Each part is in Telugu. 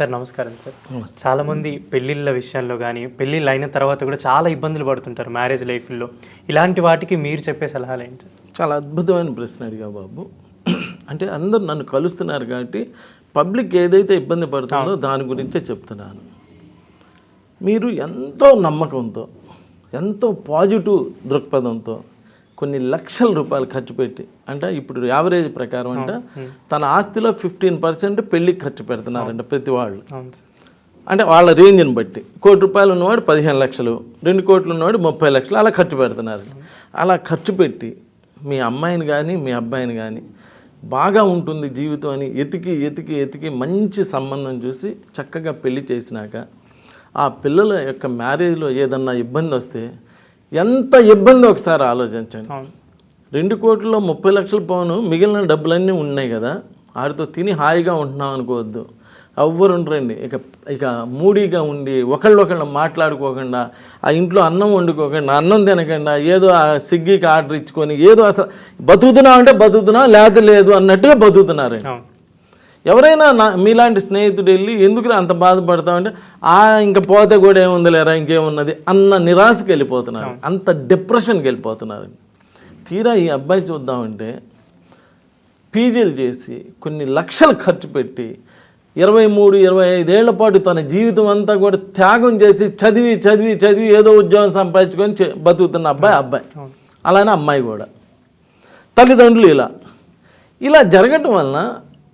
సార్ నమస్కారం సార్. చాలా మంది పెళ్ళిళ్ళ విషయంలో కానీ పెళ్ళిళ్ళు అయిన తర్వాత కూడా చాలా ఇబ్బందులు పడుతుంటారు మ్యారేజ్ లైఫ్లో. ఇలాంటి వాటికి మీరు చెప్పే సలహాలు ఏంటి సార్? చాలా అద్భుతమైన ప్రశ్న అడిగా బాబు. అంటే అందరు నన్ను కలుస్తున్నారు కాబట్టి పబ్లిక్ ఏదైతే ఇబ్బంది పడుతుందో దాని గురించే చెప్తున్నాను. మీరు ఎంతో నమ్మకంతో ఎంతో పాజిటివ్ దృక్పథంతో కొన్ని లక్షల రూపాయలు ఖర్చు పెట్టి అంటే ఇప్పుడు యావరేజ్ ప్రకారం అంట తన ఆస్తిలో ఫిఫ్టీన్ పర్సెంట్ పెళ్ళికి ఖర్చు పెడుతున్నారంట ప్రతి వాళ్ళు. అంటే వాళ్ళ రేంజ్ని బట్టి. కోటి రూపాయలు ఉన్నవాడు పదిహేను లక్షలు రెండు కోట్లు ఉన్నవాడు ముప్పై లక్షలు అలా ఖర్చు పెడుతున్నారు. అలా ఖర్చు పెట్టి మీ అమ్మాయిని కానీ మీ అబ్బాయిని కానీ బాగా ఉంటుంది జీవితం అని ఎతికి ఎతికి ఎతికి మంచి సంబంధం చూసి చక్కగా పెళ్ళి చేసినాక ఆ పిల్లల యొక్క మ్యారేజ్లో ఏదన్నా ఇబ్బంది వస్తే ఎంత ఇబ్బంది ఒకసారి ఆలోచించండి. రెండు కోట్లలో ముప్పై లక్షల పౌను మిగిలిన డబ్బులన్నీ ఉన్నాయి కదా. వాటితో తిని హాయిగా ఉంటున్నాం అనుకోవద్దు. ఎవ్వరు ఉండరండి. ఇక ఇక మూడీగా ఉండి ఒకళ్ళొకళ్ళు మాట్లాడుకోకుండా ఆ ఇంట్లో అన్నం వండుకోకుండా అన్నం తినకుండా ఏదో ఆ స్విగ్గీకి ఆర్డర్ ఇచ్చుకొని ఏదో అసలు బతుకుతున్నాం అంటే బతుకుతున్నాం లేకపోతే లేదు అన్నట్టుగా బతుకుతున్నారండి. ఎవరైనా నా మీలాంటి స్నేహితుడు వెళ్ళి ఎందుకు అంత బాధపడతామంటే ఆ ఇంకా పోతే కూడా ఏముంది లేరా ఇంకేమున్నది అన్న నిరాశకి వెళ్ళిపోతున్నారు. అంత డిప్రెషన్కి వెళ్ళిపోతున్నారు. తీరా ఈ అబ్బాయి చూద్దామంటే పీజీలు చేసి కొన్ని లక్షలు ఖర్చు పెట్టి ఇరవై మూడు ఇరవై ఐదేళ్ళ పాటు తన జీవితం అంతా కూడా త్యాగం చేసి చదివి చదివి చదివి ఏదో ఉద్యోగం సంపాదించుకొని బతుకుతున్న అబ్బాయి అబ్బాయి. అలానే అమ్మాయి కూడా. తల్లిదండ్రులు ఇలా. ఇలా జరగటం వలన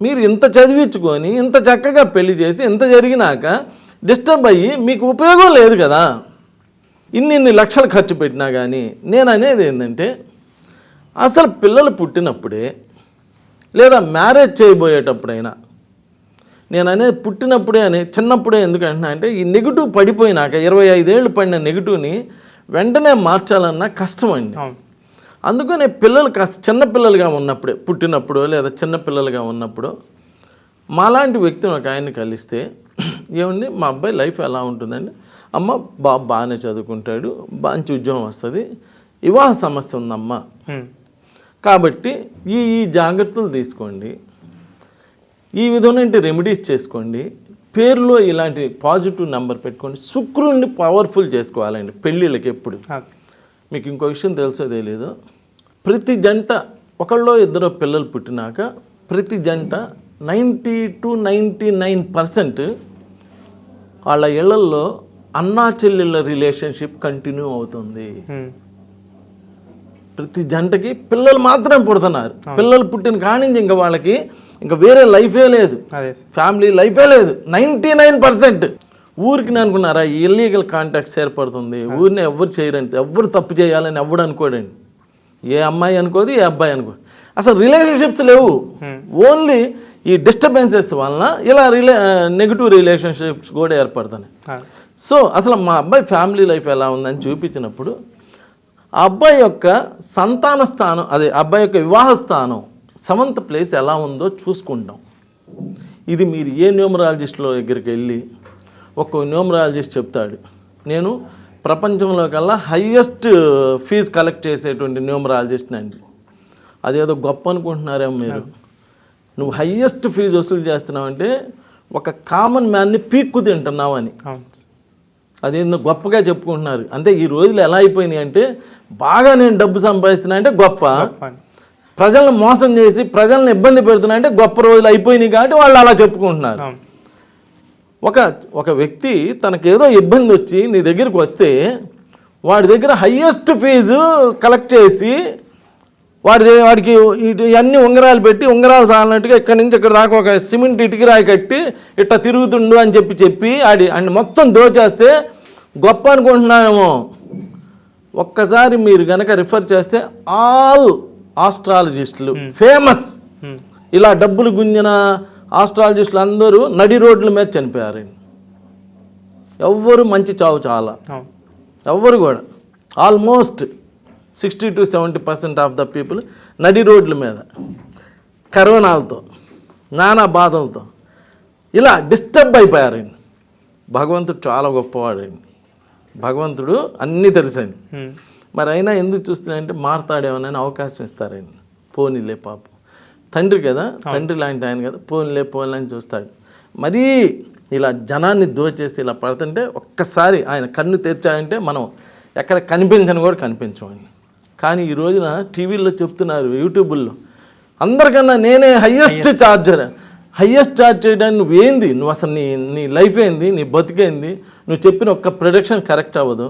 మీరు ఇంత చదివించుకొని ఇంత చక్కగా పెళ్ళి చేసి ఇంత జరిగినాక డిస్టర్బ్ అయ్యి మీకు ఉపయోగం లేదు కదా. ఇన్ని ఇన్ని లక్షలు ఖర్చు పెట్టినా కానీ నేను అనేది ఏంటంటే అసలు పిల్లలు పుట్టినప్పుడే లేదా మ్యారేజ్ చేయబోయేటప్పుడైనా నేను అనేది పుట్టినప్పుడే అని చిన్నప్పుడే ఎందుకంటున్నా అంటే ఈ నెగిటివ్ పడిపోయినాక ఇరవై ఐదేళ్ళు పడిన నెగిటివ్ని వెంటనే మార్చాలన్నా కష్టం అండి. అందుకనే పిల్లలు కాస్త చిన్నపిల్లలుగా ఉన్నప్పుడే పుట్టినప్పుడు లేదా చిన్నపిల్లలుగా ఉన్నప్పుడు మాలాంటి వ్యక్తిని ఒక ఆయన్ని కలిస్తే ఏమండి మా అబ్బాయి లైఫ్ ఎలా ఉంటుందండి? అమ్మ బాబు బాగానే చదువుకుంటాడు మంచి ఉద్యోగం వస్తుంది వివాహ సమస్య ఉందమ్మా. కాబట్టి ఈ ఈ జాగ్రత్తలు తీసుకోండి. ఈ విధమైన రెమెడీస్ చేసుకోండి. పేరులో ఇలాంటి పాజిటివ్ నెంబర్ పెట్టుకోండి. శుక్రుడిని పవర్ఫుల్ చేసుకోవాలండి పెళ్ళిళ్ళకి ఎప్పుడు. మీకు ఇంకో విషయం తెలుసో తెలియదు ప్రతి జంట ఒకళ్ళో ఇద్దరు పిల్లలు పుట్టినాక ప్రతి జంట ninety to ninety nine percent వాళ్ళ ఇళ్ళల్లో అన్నా చెల్లెళ్ళ రిలేషన్షిప్ కంటిన్యూ అవుతుంది. ప్రతి జంటకి పిల్లలు మాత్రం పుడుతున్నారు. పిల్లలు పుట్టిన కానించి ఇంకా వాళ్ళకి ఇంకా వేరే లైఫే లేదు. ఫ్యామిలీ లైఫే లేదు. Ninety nine percent. ఊరికి అనుకున్నారా ఇల్లీగల్ కాంటాక్ట్స్ ఏర్పడుతుంది. ఊరిని ఎవ్వరు చేయరండి. ఎవ్వరు తప్పు చేయాలని ఎవ్వడు అనుకోడండి. ఏ అమ్మాయి అనుకోదు ఏ అబ్బాయి అనుకోదు. అసలు రిలేషన్షిప్స్ లేవు. ఓన్లీ ఈ డిస్టర్బెన్సెస్ వలన ఇలా రిలే నెగిటివ్ రిలేషన్షిప్స్ కూడా ఏర్పడుతున్నాయి. సో అసలు మా అబ్బాయి ఫ్యామిలీ లైఫ్ ఎలా ఉందని చూపించినప్పుడు ఆ అబ్బాయి యొక్క సంతాన స్థానం అదే అబ్బాయి యొక్క వివాహ స్థానం సెవెంత్ ప్లేస్ ఎలా ఉందో చూసుకుంటాం. ఇది మీరు ఏ న్యూమరాలజిస్ట్లో దగ్గరికి వెళ్ళి ఒక న్యూమరాలజిస్ట్ చెప్తాడు. నేను ప్రపంచంలో కల్లా హయ్యెస్ట్ ఫీజు కలెక్ట్ చేసేటువంటి న్యూమరాలజిస్ట్ని అండి. అదేదో గొప్ప అనుకుంటున్నారేమో మీరు. నువ్వు హయ్యెస్ట్ ఫీజు వసూలు చేస్తున్నావంటే ఒక కామన్ మ్యాన్ని పీక్కు తింటున్నావు అని. అదేందో గొప్పగా చెప్పుకుంటున్నారు. అంటే ఈ రోజులు ఎలా అయిపోయినాయి అంటే బాగా నేను డబ్బు సంపాదిస్తున్నా అంటే గొప్ప. ప్రజలను మోసం చేసి ప్రజలను ఇబ్బంది పెడుతున్నా అంటే గొప్ప రోజులు అయిపోయినాయి కాబట్టి వాళ్ళు అలా చెప్పుకుంటున్నారు. ఒక ఒక వ్యక్తి తనకేదో ఇబ్బంది వచ్చి నీ దగ్గరికి వస్తే వాడి దగ్గర హయ్యెస్ట్ ఫీజు కలెక్ట్ చేసి వాడి వాడికి ఇటు అన్ని ఉంగరాలు పెట్టి ఉంగరాలు సాలినట్టుగా ఇక్కడి నుంచి ఇక్కడ దాకా ఒక సిమెంట్ ఇటుకి రాయి కట్టి ఇట్లా తిరుగుతుండు అని చెప్పి చెప్పి ఆడి అండ్ మొత్తం దోచేస్తే గొప్ప అనుకుంటున్నామేమో ఒక్కసారి మీరు గనక రిఫర్ చేస్తే ఆల్ ఆస్ట్రాలజిస్టులు ఫేమస్. ఇలా డబ్బులు గుంజిన ఆస్ట్రాలజిస్టులు అందరూ నడి రోడ్ల మీద చనిపోయారు. ఎవ్వరు మంచి చావు చాలా. ఎవ్వరు కూడా. Almost sixty to seventy percent of the people నడి రోడ్ల మీద. కరోనాలతో నానా బాధలతో ఇలా డిస్టర్బ్ అయిపోయారండి భగవంతుడు చాలా గొప్పవాడండి భగవంతుడు అన్నీ తెలుసండి. మరి అయినా ఎందుకు చూస్తున్నాయంటే మారతాడేమోనని అవకాశం ఇస్తారండి. పోనీలే పాపం. తండ్రి కదా తండ్రి లాంటి ఆయన కదా పోనీలే పోనీలే అని చూస్తాడు. మరీ ఇలా జనాన్ని దోచేసి ఇలా పడుతుంటే ఒక్కసారి ఆయన కన్ను తెరిచాడంటే మనం ఎక్కడ కనిపించని కూడా కనిపించమని కానీ ఈ రోజున టీవీల్లో చెప్తున్నారు యూట్యూబుల్లో అందరికన్నా నేనే హయ్యెస్ట్ ఛార్జర్ హయ్యెస్ట్ ఛార్జ్ చేయడానికి నువ్వేంది? నువ్వు అసలు నీ నీ లైఫ్ ఏంది? నీ బతికేంది? నువ్వు చెప్పిన ఒక్క ప్రొడక్షన్ కరెక్ట్ అవ్వదు.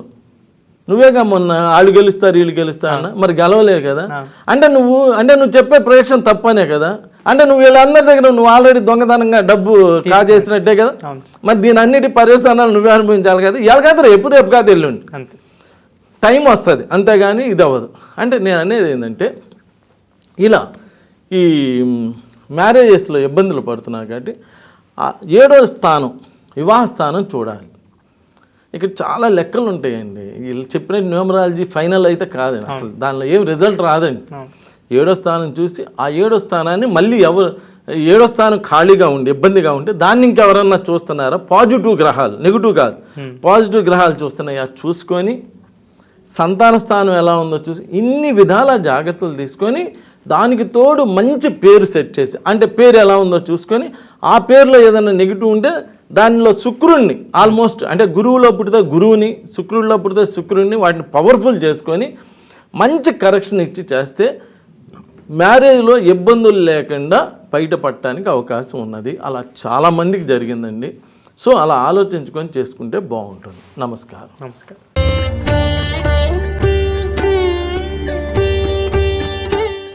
నువ్వేగా మొన్న వాళ్ళు గెలుస్తారు వీళ్ళు గెలుస్తారు అన్న. మరి గెలవలే కదా? అంటే నువ్వు అంటే నువ్వు చెప్పే ప్రొడక్షన్ తప్పనే కదా? అంటే నువ్వు వీళ్ళందరి దగ్గర నువ్వు ఆల్రెడీ దొంగతనంగా డబ్బు కాజేసినట్టే కదా? మరి దీని అన్నిటి పర్యవసానాలు నువ్వే అనుభవించాలి కదా? ఇవాళ కాదు రేపు రేపు కాదు ఎల్లుండి. టైం వస్తుంది. అంతేగాని ఇది అవ్వదు. అంటే నేను అనేది ఏంటంటే ఇలా ఈ మ్యారేజెస్లో ఇబ్బందులు పడుతున్నారు కాబట్టి ఏడో స్థానం వివాహ స్థానం చూడాలి. ఇక్కడ చాలా లెక్కలు ఉంటాయండి. వీళ్ళు చెప్పిన న్యూమరాలజీ ఫైనల్ అయితే కాదండి. అసలు దానిలో ఏం రిజల్ట్ రాదండి. ఏడో స్థానం చూసి ఆ ఏడో స్థానాన్ని మళ్ళీ ఎవరు ఏడో స్థానం ఖాళీగా ఉండి ఇబ్బందిగా ఉంటే దాన్ని ఇంకెవరన్నా చూస్తున్నారా? పాజిటివ్ గ్రహాలు నెగిటివ్ కాదు. పాజిటివ్ గ్రహాలు చూస్తున్నాయా? చూసుకొని సంతాన స్థానం ఎలా ఉందో చూసి ఇన్ని విధాల జాగ్రత్తలు తీసుకొని దానికి తోడు మంచి పేరు సెట్ చేసి అంటే పేరు ఎలా ఉందో చూసుకొని ఆ పేరులో ఏదైనా నెగిటివ్ ఉంటే దానిలో శుక్రుణ్ణి ఆల్మోస్ట్ అంటే గురువులో పుడితే గురువుని శుక్రుడిలో పుడితే శుక్రుడిని వాటిని పవర్ఫుల్ చేసుకొని మంచి కరెక్షన్ ఇచ్చి చేస్తే మ్యారేజ్లో ఇబ్బందులు లేకుండా బయటపడటానికి అవకాశం ఉన్నది. అలా చాలామందికి జరిగిందండి. సో అలా ఆలోచించుకొని చేసుకుంటే బాగుంటుంది. నమస్కారం. నమస్కారం.